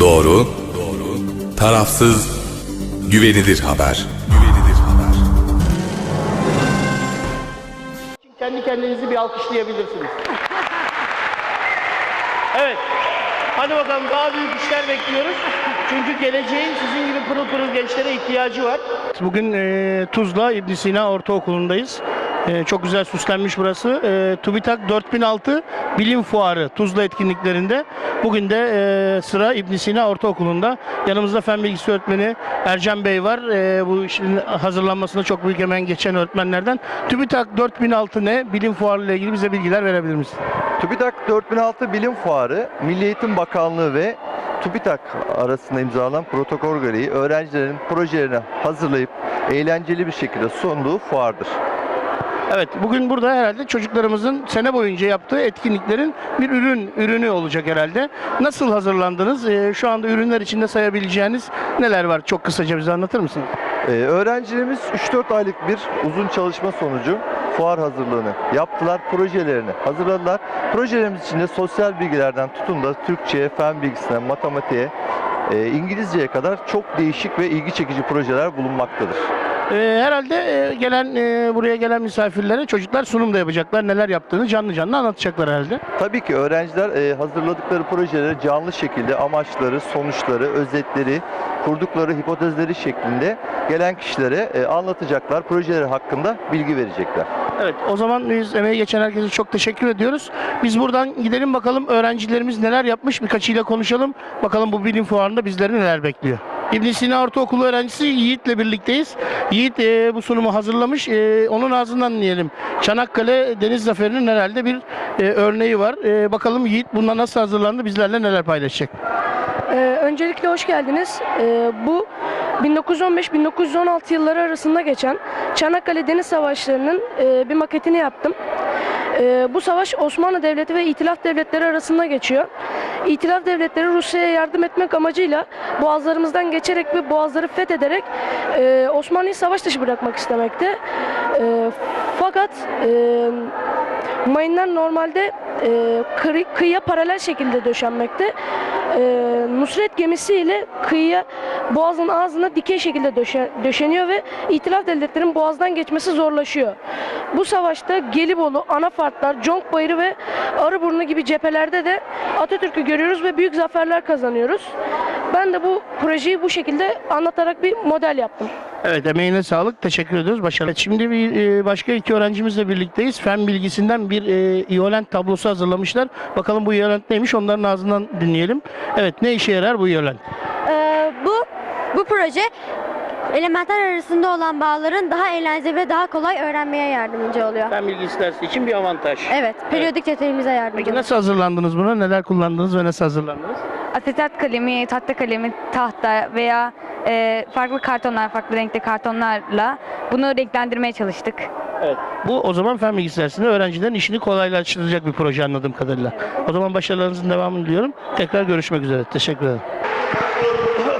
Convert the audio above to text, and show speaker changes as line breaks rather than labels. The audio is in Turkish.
Doğru, tarafsız, güvenilir haber. Güvenilir haber.
Kendi kendinizi bir alkışlayabilirsiniz. Evet. Hadi bakalım daha büyük işler bekliyoruz. Çünkü geleceğin sizin gibi pırıl pırıl gençlere ihtiyacı var. Bugün e, Tuzla İbn Sina Ortaokulu'ndayız. E, çok güzel süslenmiş burası. E, TÜBİTAK 4006 Bilim Fuarı Tuzla etkinliklerinde. Bugün de e, sıra İbn Sina Ortaokulu'nda. Yanımızda fen bilgisi öğretmeni Ercan Bey var. E, bu işin hazırlanmasında çok büyük emeğin geçen öğretmenlerden. TÜBİTAK 4006 ne? Bilim Fuarı ile ilgili bize bilgiler verebilir misin?
TÜBİTAK 4006 Bilim Fuarı, Milli Eğitim Bakanlığı ve TÜBİTAK arasında imzalanan protokol gereği öğrencilerin projelerini hazırlayıp eğlenceli bir şekilde sunduğu fuardır.
Evet, bugün burada herhalde çocuklarımızın sene boyunca yaptığı etkinliklerin bir ürün ürünü olacak herhalde. Nasıl hazırlandınız? Ee, şu anda ürünler içinde sayabileceğiniz neler var? Çok kısaca bize anlatır mısınız?
Ee, öğrencilerimiz 3-4 aylık bir uzun çalışma sonucu fuar hazırlığını yaptılar, projelerini hazırladılar. Projelerimiz içinde sosyal bilgilerden tutun da Türkçe, fen bilgisine, matematiğe, e, İngilizceye kadar çok değişik ve ilgi çekici projeler bulunmaktadır.
Ee, herhalde e, gelen e, buraya gelen misafirlere çocuklar sunum da yapacaklar. Neler yaptığını canlı canlı anlatacaklar herhalde.
Tabii ki öğrenciler e, hazırladıkları projeleri canlı şekilde amaçları, sonuçları, özetleri, kurdukları hipotezleri şeklinde gelen kişilere e, anlatacaklar. Projeleri hakkında bilgi verecekler.
Evet, o zaman biz emeği geçen herkese çok teşekkür ediyoruz. Biz buradan gidelim bakalım öğrencilerimiz neler yapmış birkaçıyla konuşalım. Bakalım bu bilim fuarında bizleri neler bekliyor. İbn Sina Ortaokulu öğrencisi Yiğit'le birlikteyiz. Yiğit e, bu sunumu hazırlamış. E, onun ağzından dinleyelim. Çanakkale Deniz Zaferi'nin herhalde bir e, örneği var. E, bakalım Yiğit bundan nasıl hazırlandı, bizlerle neler paylaşacak.
Ee, öncelikle hoş geldiniz. Ee, bu 1915-1916 yılları arasında geçen Çanakkale Deniz Savaşları'nın e, bir maketini yaptım. Ee, bu savaş Osmanlı Devleti ve İtilaf Devletleri arasında geçiyor. İtilaf Devletleri Rusya'ya yardım etmek amacıyla boğazlarımızdan geçerek ve boğazları fethederek e, Osmanlı'yı savaş dışı bırakmak istemekte. E, fakat e, mayınlar normalde e, kırı- kıyıya paralel şekilde döşenmekte. E, Nusret gemisi ile kıyıya boğazın ağzına dikey şekilde döşe- döşeniyor ve İtilaf devletlerinin boğazdan geçmesi zorlaşıyor. Bu savaşta Gelibolu, Anafartlar, Conkbayırı ve Arıburnu gibi cephelerde de Atatürk'ü görüyoruz ve büyük zaferler kazanıyoruz. Ben de bu projeyi bu şekilde anlatarak bir model yaptım.
Evet emeğine sağlık. Teşekkür ediyoruz. Başarılar. Şimdi bir e, başka iki öğrencimizle birlikteyiz. Fen bilgisinden bir e, iolent tablosu hazırlamışlar. Bakalım bu iolent neymiş onların ağzından dinleyelim. Evet ne işe yarar bu iolent?
Ee, bu bu proje elementler arasında olan bağların daha eğlenceli ve daha kolay öğrenmeye yardımcı oluyor.
Fen bilgisi dersi için bir avantaj.
Evet, periyodik cetvelimize yardımcı
Peki
oluyor.
nasıl hazırlandınız buna? Neler kullandınız ve nasıl hazırlandınız?
Asetat kalemi, tahta kalemi, tahta veya e, farklı kartonlar, farklı renkte kartonlarla bunu renklendirmeye çalıştık.
Evet. Bu o zaman fen bilgisi dersinde öğrencilerin işini kolaylaştıracak bir proje anladığım kadarıyla. O zaman başarılarınızın devamını diliyorum. Tekrar görüşmek üzere. Teşekkür ederim.